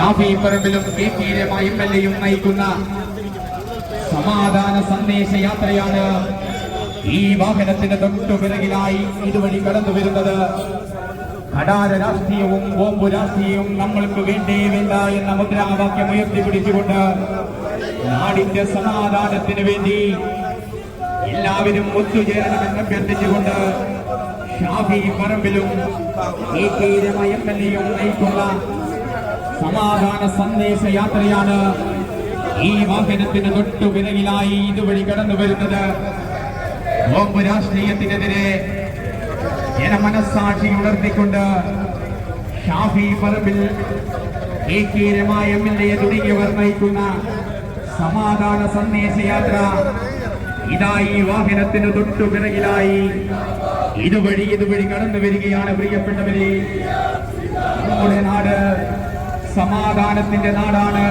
ഷാഫി പറമ്പിലും K P M L എയും നയിക്കുന്ന സമാധാന സന്ദേശ യാത്രയാണ് ഈ വാഹനത്തിന് തൊട്ടു പിറകിലായി ഇതുവഴി കടന്നു വരുന്നത്. കടാര രാഷ്ട്രീയവും ബോംബു രാഷ്ട്രീയവും നമ്മൾക്ക് വേണ്ടേ വേണ്ട എന്ന മുദ്രാവാക്യം ഉയർത്തിപ്പിടിച്ചുകൊണ്ട് നാടിന്റെ സമാധാനത്തിന് വേണ്ടി എല്ലാവരും ഒത്തുചേരണമെന്ന് അഭ്യർത്ഥിച്ചുകൊണ്ട് ഷാഫി പറമ്പിലും എം എൽ എയും നയിക്കുന്ന സമാധാന സന്ദേശ യാത്രയാണ് ഈ വാഹനത്തിന് തൊട്ടു പിറകിലായി ഇതുവഴി കടന്നു വരുന്നത്. ബോംബ് രാഷ്ട്രീയത്തിനെതിരെ ജനമനസാക്ഷി ഉണർത്തിക്കൊണ്ട് Shafi Parambil A K Rema M L A തുടങ്ങിയവർ നയിക്കുന്ന സമാധാന സന്ദേശയാത്ര ഇതാ ഈ വാഹനത്തിന് തൊട്ടു പിറകിലായി ഇതുവഴി ഇതുവഴി കടന്നു വരികയാണ് പ്രിയപ്പെട്ടവരെ. നമ്മുടെ നാട് സമാധാനത്തിന്റെ നാടാണ്.